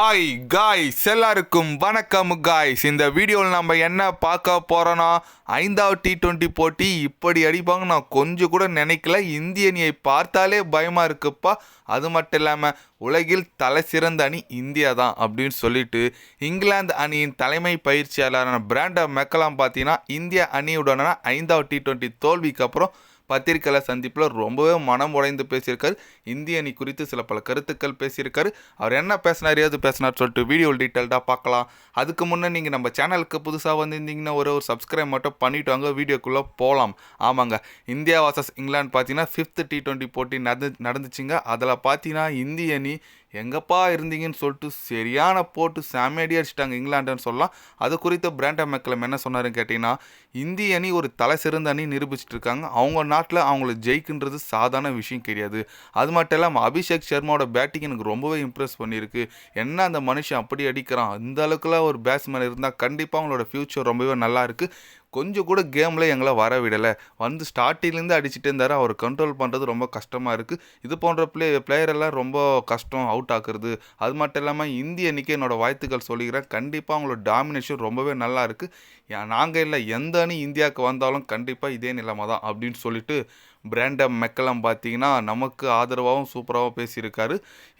Hi guys எல்லாருக்கும் வணக்கம் guys இந்த வீடியோவில் நம்ம என்ன பார்க்க போகிறோன்னா ஐந்தாவது டி ட்வெண்ட்டி போட்டி இப்படி அடிப்பாங்க. நான் கொஞ்சம் கூட நினைக்கல. இந்திய அணியை பார்த்தாலே பயமாக இருக்குப்பா. அது மட்டும் இல்லாமல் உலகில் தலை சிறந்த அணி இந்தியா தான் அப்படின்னு சொல்லிட்டு இங்கிலாந்து அணியின் தலைமை பயிற்சியாளரான பிராண்டா மெக்கலாம் பார்த்தீங்கன்னா இந்திய அணியுடனான ஐந்தாவது டி டுவெண்ட்டி தோல்விக்கு அப்புறம் பத்திரிகையாளர் சந்திப்பில் ரொம்பவே மனம் உடைந்து பேசியிருக்காரு. இந்திய அணி குறித்து சில பல கருத்துக்கள் பேசியிருக்காரு. அவர் என்ன பேசினார் ஏது பேசினார் சொல்லிட்டு வீடியோ டீட்டெயில்டாக பார்க்கலாம். அதுக்கு முன்னே நீங்கள் நம்ம சேனலுக்கு புதுசாக வந்திருந்தீங்கன்னா ஒரு ஒரு சப்ஸ்கிரைப் மட்டும் பண்ணிட்டு வாங்க வீடியோக்குள்ளே போகலாம் ஆமாங்க இந்தியா வாசஸ் இங்கிலாந்து பார்த்தீங்கன்னா ஃபிஃப்த் டி ட்வெண்ட்டி போட்டி நடந்து நடந்துச்சுங்க. அதில் பார்த்தீங்கன்னா இந்திய அணி எங்கப்பா இருந்தீங்கன்னு சொல்லிட்டு சரியான போட்டு செமையடி அடிச்சிட்டாங்க இங்கிலாண்டுன்னு சொல்லலாம். அது குறித்து பிராண்டா மெக்கலம் என்ன சொன்னாருன்னு கேட்டிங்கன்னா இந்திய அணி ஒரு தலை சிறந்த அணி நிரூபிச்சிட்டு இருக்காங்க. அவங்க நாட்டில் அவங்கள ஜெயிக்கின்றது சாதாரண விஷயம் கிடையாது. அது மட்டும் இல்லாமல் அபிஷேக் சர்மாவோட பேட்டிங் எனக்கு ரொம்பவே இம்ப்ரெஸ் பண்ணியிருக்கு. என்ன அந்த மனுஷன் அப்படி அடிக்கிறான்? இந்த அளவுக்குலாம் ஒரு பேட்ஸ்மேன் இருந்தால் கண்டிப்பாக அவங்களோட ஃப்யூச்சர் ரொம்பவே நல்லா இருக்குது கொஞ்சம் கூட கேமில் எங்களை வர விடலை வந்து ஸ்டார்டிங்லேருந்து அடிச்சுட்டு இருந்தார். அவர் கண்ட்ரோல் பண்ணுறது ரொம்ப கஷ்டமாக இருக்குது இது போன்ற பிளே பிளேயரெல்லாம் ரொம்ப கஷ்டம் அவுட் ஆக்குறது. அது மட்டும் இல்லாமல் இந்திய அணிக்கு என்னோட வாழ்த்துக்கள் சொல்லிக்கிறேன். கண்டிப்பாக அவங்களோட டாமினேஷன் ரொம்பவே நல்லா இருக்குது நாங்கள் இல்லை எந்த அணி இந்தியாவுக்கு வந்தாலும் கண்டிப்பாக இதே நிலைமை தான் அப்படின்னு சொல்லிட்டு பிராண்டம் மெக்கலம் பார்த்தீங்கன்னா நமக்கு ஆதரவாகவும் சூப்பராகவும் பேசியிருக்காரு.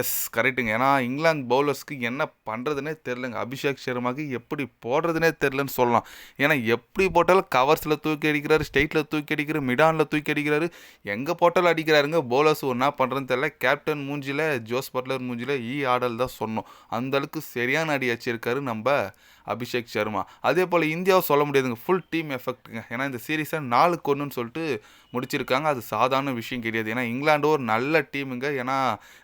எஸ் கரெக்டுங்க ஏன்னா இங்கிலாந்து பவுலர்ஸ்க்கு என்ன பண்ணுறதுனே தெரிலங்க அபிஷேக் சர்மாக்கு எப்படி போடுறதுனே தெரிலன்னு சொல்லலாம். ஏன்னா எப்படி போட்டாலும் கவர்ஸில் தூக்கி அடிக்கிறாரு ஸ்டேட்டில் தூக்கி அடிக்கிறார் மிடானில் தூக்கி அடிக்கிறாரு. எங்கே போட்டாலும் அடிக்கிறாருங்க. பவுலர்ஸ் ஒன்றா பண்ணுறதுன்னு தெரில கேப்டன் மூஞ்சியில் ஜோஸ் பட்லர் மூஞ்சியில் ஈ ஆடல் தான் சொன்னோம் அந்தளவுக்கு சரியான அடி வச்சிருக்காரு நம்ம அபிஷேக் சர்மா. அதே போல் இந்தியாவை சொல்ல முடியாதுங்க. ஃபுல் டீம் எஃபெக்ட்டுங்க ஏன்னா இந்த சீரீஸை நாலுக்கு ஒன்றுன்னு சொல்லிட்டு முடிச்சிருக்காங்க. அது சாதாரண விஷயம் கிடையாது. ஏன்னா இங்கிலாண்டு ஒரு நல்ல டீமுங்க. ஏன்னா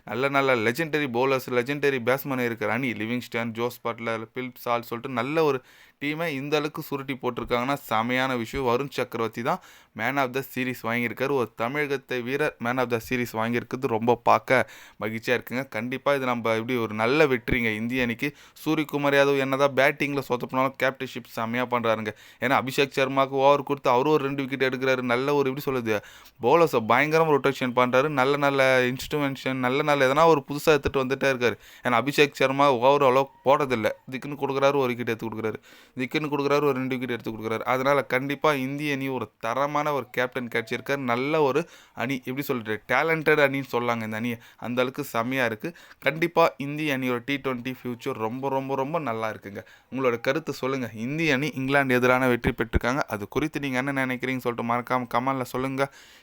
நல்ல நல்ல லெஜெண்டரி பவுலர்ஸ் லெஜெண்டரி பேட்ஸ்மேன் இருக்கிற அணி லிவிங்ஸ்டன் ஜோஸ் பட்லர் பிலிப் சால் சொல்லிட்டு நல்ல ஒரு டீமை இந்த அளவுக்கு சுருட்டி போட்டிருக்காங்கன்னா செமையான விஷயம். வருண் சக்கரவர்த்தி தான் மேன் ஆஃப் த சீரீஸ் வாங்கியிருக்காரு. ஒரு தமிழகத்தை வீரர் மேன் ஆஃப் த சீரீஸ் வாங்கியிருக்கிறது ரொம்ப பார்க்க மகிழ்ச்சியாக இருக்குங்க. கண்டிப்பாக இது நம்ம இப்படி ஒரு நல்ல வெற்றிங்க. இந்திய அணிக்கு சூரியகுமார் யாதவ் என்னதான் பேட்டிங்கில் சொத்தப்பினாலும் கேப்டன்ஷிப் செம்மையாக பண்ணுறாருங்க ஏன்னா அபிஷேக் சர்மாவுக்கு ஓவர் கொடுத்து அவரும் ஒரு ரெண்டு விக்கெட் எடுக்கிறாரு. நல்ல ஒரு எப்படி சொல்லுது பவுலர்ஸை பயங்கரமாக ரொட்டேஷன் பண்ணுறாரு நல்ல நல்ல இன்ஸ்ட்ருமென்ஷன் நல்ல நல்ல எதனா ஒரு புதுசாக எடுத்துகிட்டு வந்துட்டே இருக்காரு. ஏன்னா அபிஷேக் சர்மா ஓவர் அவ்வளோ போடுறதில்லை திக்குன்னு கொடுக்குறாரு ஒரு விக்கெட் எடுத்து கொடுக்குறாரு. திக்குன்னு கொடுக்குறாரு ஒரு ரெண்டு விக்கெட் எடுத்து கொடுக்குறாரு. அதனால் கண்டிப்பாக இந்திய அணி ஒரு தரமான ஒரு கேப்டன் கிடச்சிருக்காரு நல்ல ஒரு அணி எப்படி சொல்லிட்டு டேலண்டட் அணின்னு சொல்லாங்க இந்த அணியை. அந்த அளவுக்கு செம்மையாக இருக்குது கண்டிப்பாக இந்திய அணியோட டி டுவெண்ட்டி ஃப்யூச்சர் ரொம்ப ரொம்ப ரொம்ப நல்லா இருக்குங்க. உங்களோட கருத்து சொல்லுங்கள் இந்திய அணி இங்கிலாந்து எதிரான வெற்றி பெற்றிருக்காங்க. அது குறித்து நீங்கள் என்ன நினைக்கிறீங்கன்னு சொல்லிட்டு மறக்காமல் கமலில் சொல்லுங்கள்